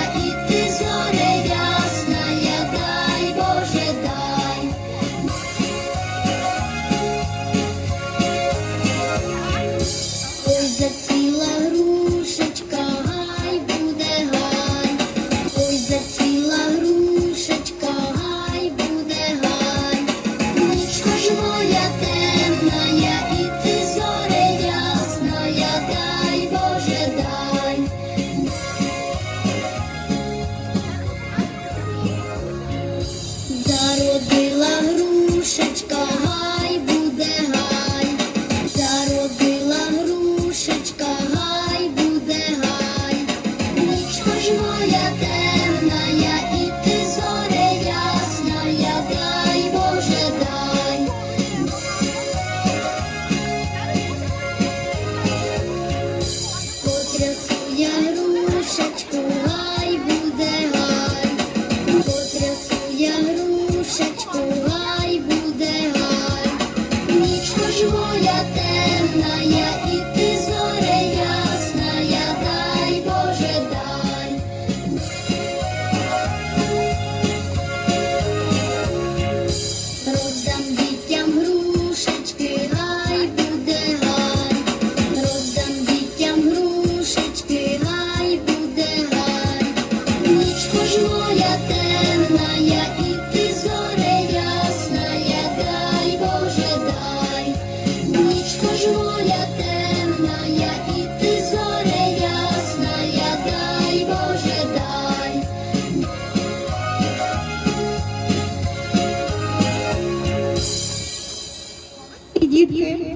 I'll грушечка, гай буде гай, заробила грушечка, гай буде гай, ніч ж моя темна, я і ти зоре ясна, я дай Боже дай. Потрясу я темная, і ти зоре ясная, дай Боже, дай. Роздам дітям грушечки, гай буде гай, роздам дітям грушечки, гай буде гай, нічко ж моя темная, irte